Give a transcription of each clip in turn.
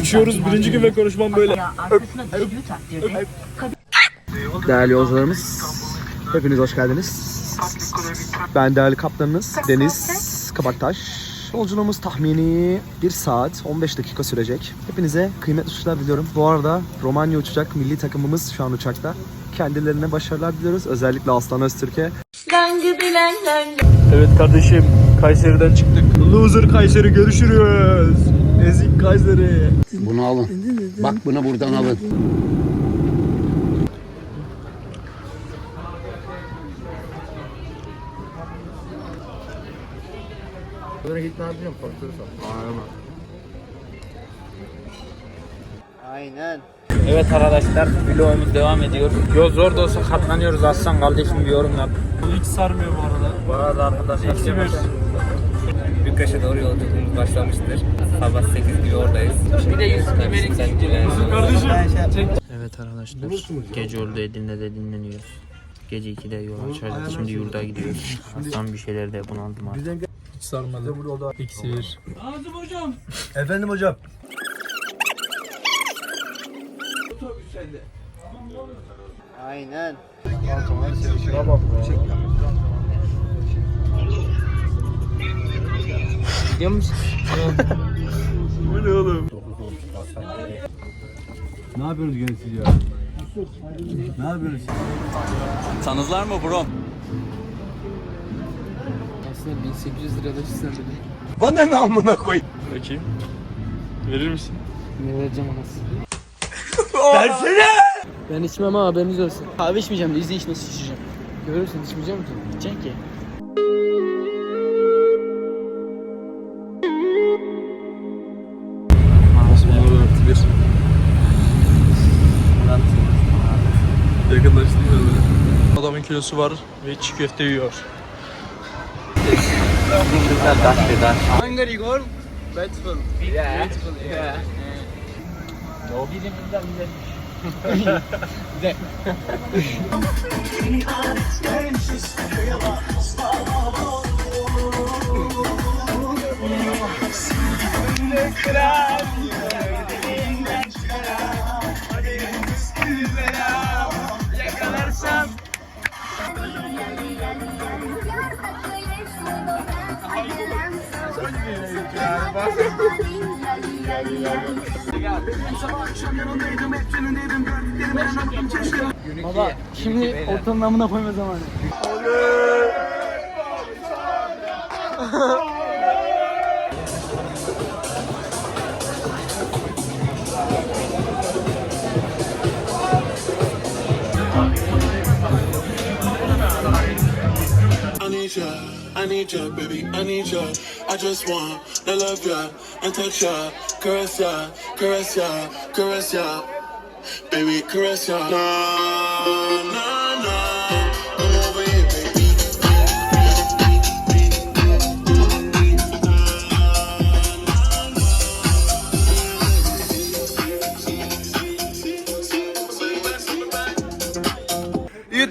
Uçuyoruz birinci gün ve konuşmam böyle. Değerli yolcularımız, hepiniz hoş geldiniz. Ben değerli kaptanınız Deniz Kabaktaş. Yolculuğumuz tahmini 1 saat 15 dakika sürecek. Hepinize kıymetli uçuşlar diliyorum. Bu arada Romanya uçacak milli takımımız şu an uçakta. Kendilerine başarılar diliyoruz. Özellikle Aslan Öztürk'e. Evet kardeşim Kayseri'den çıktık. Loser Kayseri görüşürüz. Ezik Kayseri. Bunu alın. Bak bunu buradan alın. Evet arkadaşlar vlogumuz devam ediyor. Yol zor da olsa katlanıyoruz aslan kardeşim bir yorum yap. Hiç sarmıyor bu arada. Bu arada arkadaşlar Eksi bir. Bükreş'e doğru yolculuğumuz başlamıştır. Sabah 8 gibi oradayız. Bir de Yusuf Emel'in Kardeşim çek. Evet arkadaşlar gece oldu Edirne'de dinleniyoruz. Gece 2'de yol açacağız. Şimdi yurda gidiyoruz. Aslan bir şeyler de bunaldım artık. Hiç sarmadı. İksir. Efendim hocam. Aynen. Gidiyor musun? Bu ne oğlum? Ne yapıyorsunuz gene siz ya? Ne yapıyorsunuz? Tanızlar mı bro? Aslında 1800 lirada çizsem dedim. Bakayım. Verir misin? Ne vereceğim anasını? Versene! Ben içmem ha haberiniz olsun. Kahve içmeyeceğim de izle iç nasıl içeceğim. Görürsün içmeyeceğim ki. İçeceksin ki. Yakınlaştırmıyor böyle. Adamın kilosu var ve çiğ köfte yiyor. Hungary girl. Beautiful. Yeah. Beautiful. Yeah. Baba şimdi ortanın amına koyma zamanı. Need ya, I need ya, baby, I need ya. I just want to love ya and touch ya, caress ya, caress ya, caress ya, baby, caress ya. Nah,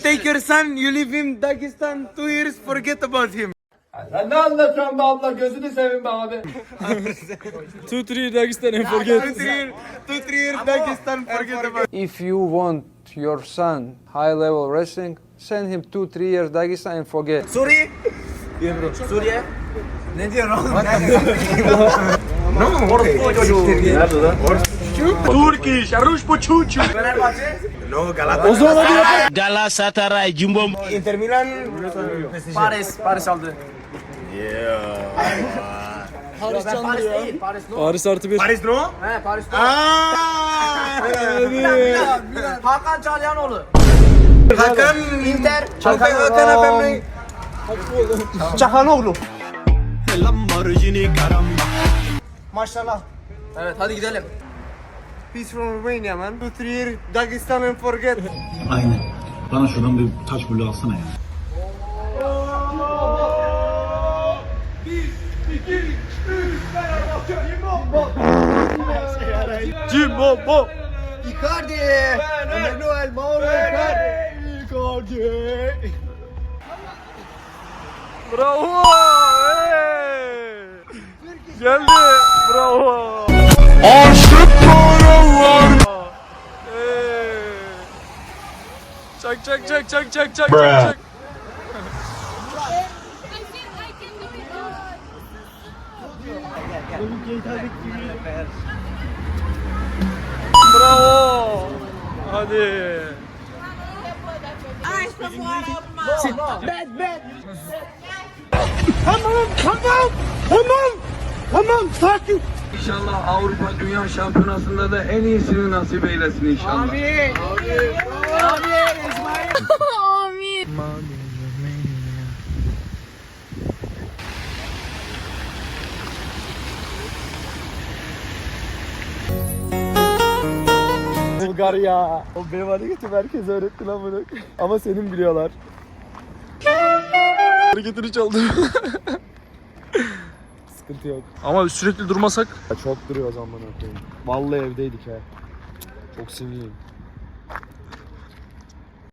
take your son, you leave him Dagestan two years, forget about him. Two three Dagestan and forget. Two, three years Dagestan, forget about If you want your son high level wrestling, send him two, three years Dagestan and forget. Suriye. Suriye. Ne diyorsun oğlum? Turkish, Aruş bu çuçu. Galatasaray Jumbo Inter Milan. Paris. Paris aldı. Paris Paris değil. Paris no. Paris artı bir. Paris no? He Paris no. Milan. Hakan Çalhanoğlu. Hakan Inter. Hakan Hakan efendim. Çahanoğlu. Maşallah. Evet hadi gidelim. Peace from Romania man. Two three years Dagestan and forget. Aynen. Bana şuradan bir taş bulu alsana ya. Jimbo bo. Icardi. Emmanuel Mauro Icardi. Bravo. hey! Geldi. Bravo. Aşık Çak çak çak çak çak çak çak çak. Bravo. Hadi. İnşallah Avrupa Dünya Şampiyonası'nda da en iyisini nasip eylesin inşallah. Bulgar ya. O benim hareketimi herkes öğretti lan bunu. Ama senin biliyorlar. Hareketini çaldım. Sıkıntı yok. Ama sürekli durmasak Ya çok duruyor o zaman bana koyayım. Vallahi evdeydik ha. Çok sinirliyim.